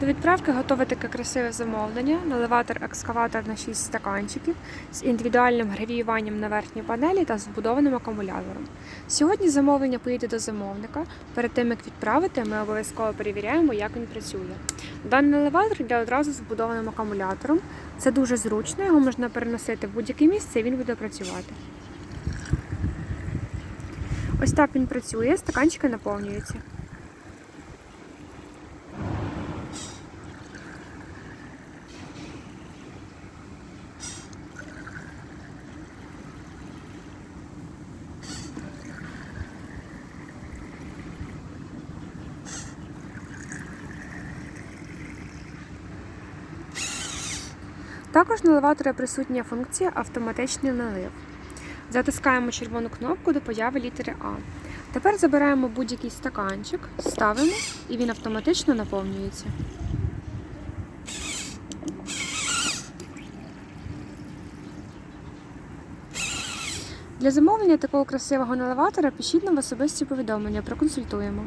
До відправки готове таке красиве замовлення, наливатор екскаватор на 6 стаканчиків з індивідуальним гравіюванням на верхній панелі та з вбудованим акумулятором. Сьогодні замовлення поїде до замовника. Перед тим як відправити, ми обов'язково перевіряємо, як він працює. Даний наливатор йде одразу з вбудованим акумулятором. Це дуже зручно, його можна переносити в будь-яке місце і він буде працювати. Ось так він працює, стаканчики наповнюються. Також на елеваторі присутня функція автоматичний налив. Затискаємо червону кнопку до появи літери А. Тепер забираємо будь-який стаканчик, ставимо і він автоматично наповнюється. Для замовлення такого красивого наливатора пишіть нам в особисті повідомлення, проконсультуємо.